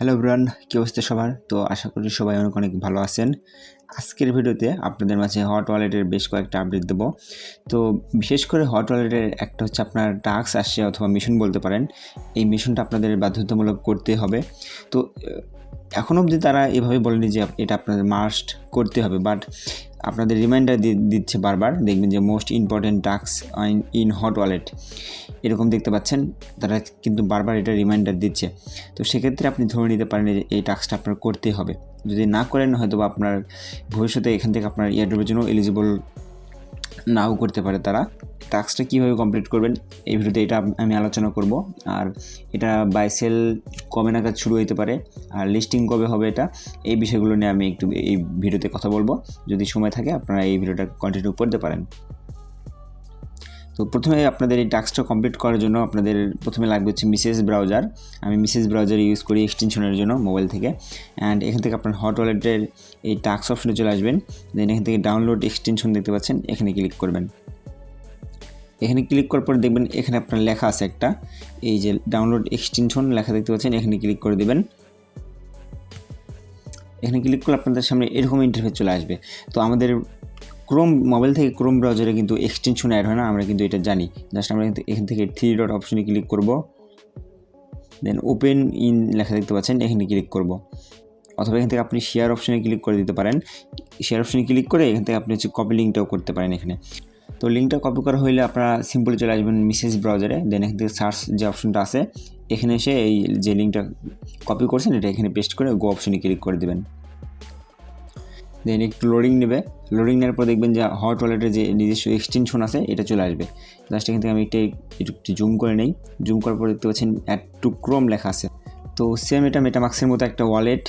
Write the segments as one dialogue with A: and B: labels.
A: Hello bran কী অবস্থা সবার? তো আশা করি সবাই অনেক অনেক ভালো আছেন। আজকের ভিডিওতে আপনাদের মাঝে হট ওয়ালেটের বেশ কয়েকটা আপডেট দেবো। তো বিশেষ করে হট ওয়ালেটের একটা হচ্ছে আপনার টাস্ক আসছে অথবা মিশন বলতে পারেন। এই মিশনটা আপনাদের বাধ্যতামূলক করতে হবে। তো এখন অবধি তারা এভাবে বলেনি যে এটা আপনাদের মাস্ট করতে হবে। বাট আপনাদের রিমাইন্ডার দিচ্ছে বারবার। দেখবেন যে most important task in hot wallet এরকম দেখতে পাচ্ছেন, তারা কিন্তু বারবার এটা রিমাইন্ডার দিচ্ছে। তো সেক্ষেত্রে আপনি ধরে নিতে পারেন যে এই টাস্কটা আপনার করতেই হবে। যদি না করেন হয়তো আপনার ভবিষ্যতে এখান থেকে আপনার ইয়ারড্রপের জন্য এলিজিবল নাও করতে পারে তারা। টাস্কটা কীভাবে কমপ্লিট করবেন, এই ভিডিওতে এটা আমি আলোচনা করব। আর এটা বাইসেল কবে নাগাদ শুরু হতে পারে, আর লিস্টিং কবে হবে এটা, এই বিষয়গুলো নিয়ে আমি একটু এই ভিডিওতে কথা বলব। যদি সময় থাকে, আপনারা এই ভিডিওটা কন্টিনিউ করতে পারেন। তো প্রথমে আপনাদের এই টাস্কটা কমপ্লিট করার জন্য আপনাদের প্রথমে লাগবে হচ্ছে মিসেস ব্রাউজার আমি মিসেস ব্রাউজার ইউজ করি এক্সটেনশনের জন্য মোবাইল থেকে। অ্যান্ড এখান থেকে আপনার হট ওয়ালেটের এই টাস্ক অপশনে চলে আসবেন। দেন এখান থেকে ডাউনলোড এক্সটেনশন দেখতে পাচ্ছেন, এখানে ক্লিক করবেন। এখানে ক্লিক করার পর দেখবেন এখানে আপনার লেখা আছে একটা। এই যে ডাউনলোড এক্সটেনশন লেখা দেখতে পাচ্ছেন, এখানে ক্লিক করে দেবেন। এখানে ক্লিক করলে আপনাদের সামনে এরকম ইন্টারফেস চলে আসবে। তো আমাদের ক্রোম মোবাইল থেকে ক্রোম ব্রাউজারে কিন্তু এক্সটেনশন অ্যাড হয় না, আমরা কিন্তু এটা জানি। জাস্ট আমরা কিন্তু এখান থেকে থ্রি ডট অপশনে ক্লিক করব। দেন ওপেন ইন লেখা দেখতে পাচ্ছেন, এখানে ক্লিক করব। অথবা এখান থেকে আপনি শেয়ার অপশনে ক্লিক করে দিতে পারেন। শেয়ার অপশনে ক্লিক করে এখান থেকে আপনি হচ্ছে কপি লিঙ্কটাও করতে পারেন এখানে। তো লিঙ্কটা কপি করা হইলে আপনারা সিম্পলি চলে আসবেন মিসেস ব্রাউজারে দেন এখান থেকে সার্চ যে অপশনটা আছে, এখানে এসে এই যে লিঙ্কটা কপি করছেন, এটা এখানে পেস্ট করে গো অপশনে ক্লিক করে দেবেন। দেন একটু লোডিং নেবে। লোডিং নেওয়ার পর দেখবেন যে হট ওয়ালেটের যে নিজস্ব এক্সটেনশন আছে, এটা চলে আসবে। জাস্ট এখান থেকে আমি এটা একটু জুম করে নেই। জুম করার পর দেখতে পাচ্ছেন অ্যাড টু ক্রোম লেখা আছে। তো সেম এটা মেটামাক্সের মতো একটা ওয়ালেট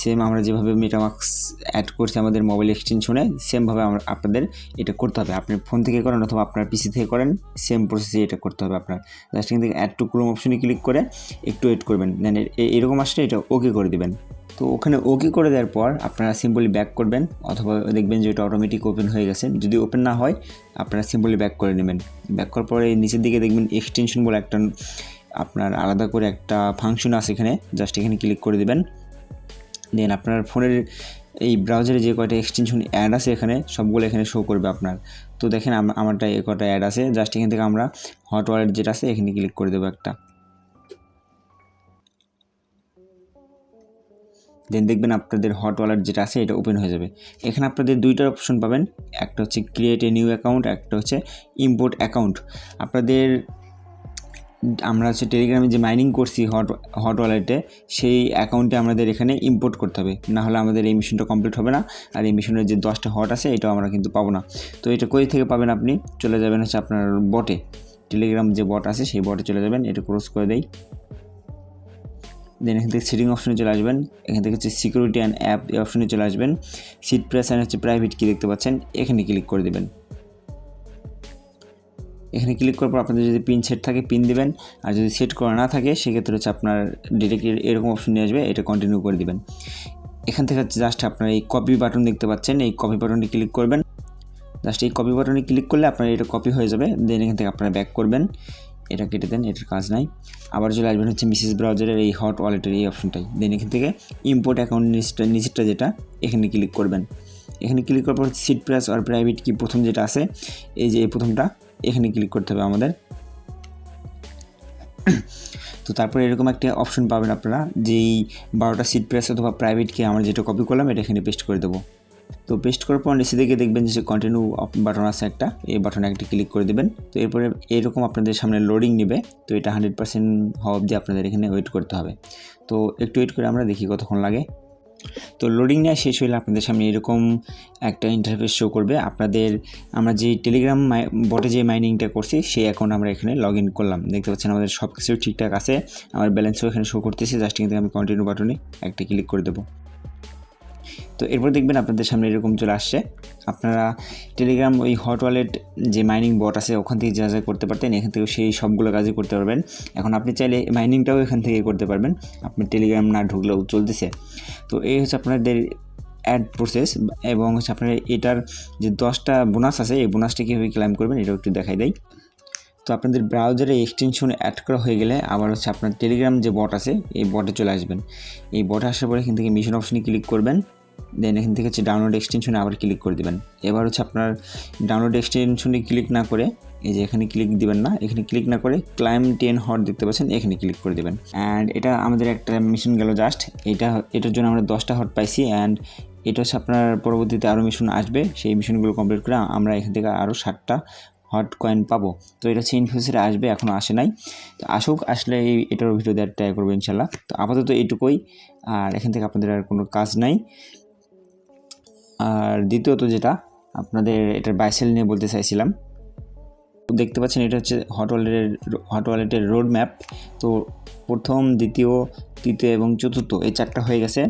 A: সেম আমরা যেভাবে মেটামাক্স অ্যাড করছি আমাদের মোবাইল এক্সটেনশনে সেমভাবে আমরা আপনাদের এটা করতে হবে। আপনি ফোন থেকে করেন অথবা আপনার পিসি থেকে করেন সেম প্রসেসে এটা করতে হবে আপনার। জাস্ট এখান থেকে অ্যাড টু ক্রোম অপশনে ক্লিক করে একটু ওয়েট করবেন। দেন এরকম আসলে এটা ওকে করে দেবেন। তো ওখানে ওকে করে দেওয়ার পর আপনারা সিম্পলি ব্যাক করবেন অথবা দেখবেন যে ওটা অটোমেটিক ওপেন হয়ে গেছে। যদি ওপেন না হয়, আপনারা সিম্পলি ব্যাক করে নেবেন। ব্যাক করার পরে নিচের দিকে দেখবেন এক্সটেনশন বলে একটা আপনার আলাদা করে একটা ফাংশন আছে এখানে। জাস্ট এখানে ক্লিক করে দেবেন। দেন আপনার ফোনের এই ব্রাউজারে যে কয়টা এক্সটেনশন অ্যাড আছে এখানে, সবগুলো এখানে শো করবে আপনার। তো দেখেন আমারটা এ কটা অ্যাড আছে। জাস্ট এখান থেকে আমরা হট ওয়ালেট যেটা আছে, এখানে ক্লিক করে দেবো একটা। দেন দেখবেন আপনাদের হট ওয়ালেট যেটা আছে, এটা ওপেন হয়ে যাবে। এখানে আপনাদের দুইটার অপশন পাবেন। একটা হচ্ছে ক্রিয়েট এ নিউ অ্যাকাউন্ট একটা হচ্ছে ইম্পোর্ট অ্যাকাউন্ট আপনাদের, আমরা হচ্ছে টেলিগ্রামে যে মাইনিং করছি হট হট ওয়ালেটে সেই অ্যাকাউন্টে আমাদের এখানে ইম্পোর্ট করতে হবে। না হলে আমাদের এই মিশনটা কমপ্লিট হবে না। আর এই মিশনের যে দশটা হট আছে, এটাও আমরা কিন্তু পাবো না। তো এটা কই থেকে পাবেন আপনি? চলে যাবেন হচ্ছে আপনার বটে টেলিগ্রাম যে বট আছে, সেই বটে চলে যাবেন। এটা ক্রস করে দেয় দেন এখান থেকে সেটিং অপশনে চলে আসবেন। এখান থেকে হচ্ছে সিকিউরিটি অ্যান্ড অ্যাপ এই অপশনে চলে আসবেন। সিট প্রেস অ্যান্ড হচ্ছে প্রাইভেট কি দেখতে পাচ্ছেন। এখানে ক্লিক করে দেবেন। এখানে ক্লিক করার পর আপনাদের যদি পিন সেট থাকে পিন দেবেন। আর যদি সেট করা না থাকে, সেক্ষেত্রে হচ্ছে আপনার ডিরেক্ট এরকম অপশন নিয়ে আসবে। এটা কন্টিনিউ করে দিবেন। এখান থেকে হচ্ছে জাস্ট আপনার এই কপি বাটন দেখতে পাচ্ছেন। এই কপি বাটনটি ক্লিক করবেন। জাস্ট এই কপি বাটনে ক্লিক করলে আপনার এটা কপি হয়ে যাবে। দেন এখান থেকে আপনারা ব্যাক করবেন। এটা কেটে দেন, এটার কাজ নাই। আবার চলে আসবেন হচ্ছে মিসেস ব্রাউজারের এই হট ওয়ালেটের এই অপশনটাই দেন এখান থেকে ইম্পোর্ট অ্যাকাউন্ট নিচটা নিচেরটা যেটা, এখানে ক্লিক করবেন। এখানে ক্লিক করার পর সিট প্রাইস আর প্রাইভেট কি প্রথম যেটা আছে, এই যে এই প্রথমটা, এখানে ক্লিক করতে হবে আমাদের। তো তারপরে এরকম একটা অপশন পাবেন আপনারা, যেই বারোটা সিট প্রেস অথবা প্রাইভেটকে আমরা যেটা কপি করলাম, এটা এখানে পেস্ট করে দেবো। তো পেস্ট করার পর নিচে দিকে দেখবেন যে কন্টিনিউ বাটন আছে একটা, এই বাটনে একটা ক্লিক করে দেবেন। তো এরপরে এরকম আপনাদের সামনে লোডিং নেবে, তো এটা হান্ড্রেড পার্সেন্ট হওয়া অবধি আপনাদের এখানে ওয়েট করতে হবে। তো একটু ওয়েট করে আমরা দেখি কতক্ষণ লাগে। তো লোডিং নেওয়া শেষ হলে আপনাদের সামনে এরকম একটা ইন্টারফেস শো করবে। আপনাদের, আমরা যে টেলিগ্রাম বটে যে মাইনিংটা করছি, সেই অ্যাকাউন্ট আমরা এখানে লগ ইন করলাম। দেখতে পাচ্ছেন আমাদের সব কিছু ঠিকঠাক আছে। আমার ব্যালেন্সও এখানে শো করতেছে। জাস্ট কিন্তু আমি কন্টিনিউ বাটনে একটা ক্লিক করে দেবো। তো এরপর দেখবেন আপনাদের সামনে এরকম চলে আসছে। আপনারা টেলিগ্রাম ওই হট ওয়ালেট যে মাইনিং বট আছে, ওখান থেকে যা যা করতে পারতেন, এখান থেকে সেই সবগুলো কাজই করতে পারবেন। এখন আপনি চাইলে মাইনিংটাও এখান থেকে করতে পারবেন। আপনি টেলিগ্রাম না ঢুকলেও চলতেছে। তো এই হচ্ছে আপনাদের অ্যাড প্রসেস এবং হচ্ছে আপনার এটার যে দশটা বোনাস আছে, এই বোনাসটা কীভাবে ক্লাইম করবেন, এটাও একটু দেখাই দেয় তো আপনাদের ব্রাউজারে এক্সটেনশন অ্যাড করা হয়ে গেলে আবার হচ্ছে আপনার টেলিগ্রাম যে বট আছে, এই বটে চলে আসবেন। এই বটে আসার পরে এখান থেকে মিশন অপশনে ক্লিক করবেন। দেন এখান থেকে হচ্ছে ডাউনলোড এক্সটেনশনে আবার ক্লিক করে দেবেন। এবার হচ্ছে আপনার ডাউনলোড এক্সটেনশনে ক্লিক না করে, এই যে এখানে ক্লিক দিবেন না, এখানে ক্লিক না করে ক্লাইম টেন হট দেখতে পাচ্ছেন, এখানে ক্লিক করে দেবেন। অ্যান্ড এটা আমাদের একটা মিশন গেল জাস্ট এটা, এটার জন্য আমরা দশটা হট পাইছি। অ্যান্ড এটা হচ্ছে আপনার পরবর্তীতে আরও মিশন আসবে। সেই মিশনগুলো কমপ্লিট করে আমরা এখান থেকে আরও ষাটটা হট কয়েন পাবো। তো এটা হচ্ছে ইনফিউচারে আসবে এখনও আসে নাই। তো আসুক, আসলে এই, এটারও ভিডিও দেওয়ার ট্রাই করব ইনশাল্লাহ তো আপাতত এইটুকুই। আর এখান থেকে আপনাদের আর কোনো কাজ নাই। আর দ্বিতীয়ত যেটা, আপনাদের এটার বাইসেল নিয়ে বলতে চাইছিলাম। তো দেখতে পাচ্ছেন এটা হচ্ছে হট ওয়ালেটের হট ওয়ালেটের রোড ম্যাপ তো প্রথম, দ্বিতীয় তৃতীয় এবং চতুর্থ, এই চারটা হয়ে গেছে।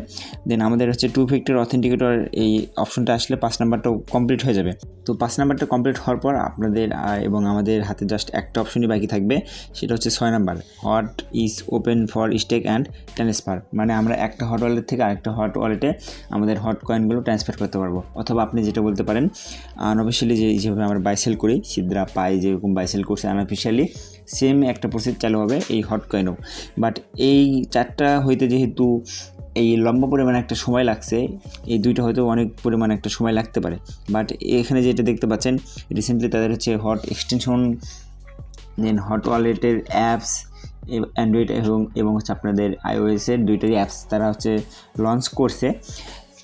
A: দেন আমাদের হচ্ছে টু ফ্যাক্টর অথেন্টিকেটর এই অপশনটা আসলে পাঁচ নাম্বারটাও কমপ্লিট হয়ে যাবে। তো পাঁচ নাম্বারটা কমপ্লিট হওয়ার পর আপনাদের এবং আমাদের হাতে জাস্ট একটা অপশনই বাকি থাকবে, সেটা হচ্ছে ছয় number. Hot is open for stake and transfer মানে আমরা একটা হট ওয়ালেট থেকে আরেকটা হট ওয়ালেটে আমাদের হট কয়েনগুলো ট্রান্সফার করতে পারব। অথবা আপনি যেটা বলতে পারেন আনঅফিসিয়ালি যে, যেভাবে আমরা বাইসেল করি সিদ্রা পাই যেরকম বাইসেল করছে আনঅফিসিয়ালি সেম একটা প্রসেস চালু হবে এই হট কয়েনও বাট এই চারটা হইতে যেহেতু এই লম্বা পরিমাণে একটা সময় লাগছে, এই দুইটা হয়তো অনেক পরিমাণে একটা সময় লাগতে পারে। বাট এখানে যেটা দেখতে পাচ্ছেন রিসেন্টলি তাদের হচ্ছে হট এক্সটেনশন দেন হট ওয়ালেটের অ্যাপস অ্যান্ড্রয়েড এবং এবং হচ্ছে আপনাদের আইওএসের দুইটারই অ্যাপস তারা হচ্ছে লঞ্চ করছে।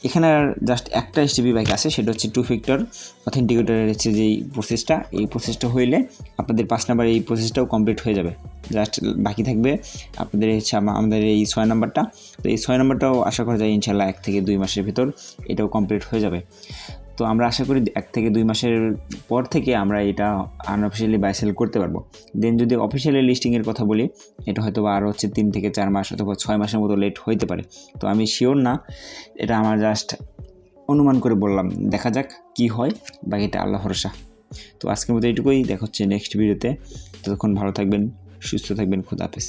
A: এখানে আর জাস্ট একটা এসটিপি বাইক আছে, সেটা হচ্ছে টু ফ্যাক্টর অথেন্টিকেটরের হচ্ছে যেই প্রসেসটা এই প্রসেসটা হইলে আপনাদের পাঁচ নাম্বার এই প্রসেসটাও কমপ্লিট হয়ে যাবে। জাস্ট বাকি থাকবে আপনাদের হচ্ছে আমাদের এই ছয় নাম্বারটা তো এই ছয় নাম্বারটাও আশা করা যায় ইনশাল্লাহ এক থেকে দুই মাসের ভিতর এটাও কমপ্লিট হয়ে যাবে। তো আমরা আশা করি এক থেকে দুই মাসের পর থেকে আমরা এটা আনঅফিসিয়ালি বাই সেল করতে পারব। দেন যদি অফিসিয়ালি লিস্টিংয়ের কথা বলি, এটা হয়তো বা আরও হচ্ছে তিন থেকে চার মাস অথবা ছয় মাসের মতো লেট হইতে পারে। তো আমি শিওর না, এটা আমার জাস্ট অনুমান করে বললাম। দেখা যাক কি হয়, বাকিটা আল্লাহ ভরসা। তো আজকের মতো এইটুকুই, দেখা হচ্ছে নেক্সট ভিডিওতে ততক্ষণ ভালো থাকবেন, সুস্থ থাকবেন, খুদ হাফেজ।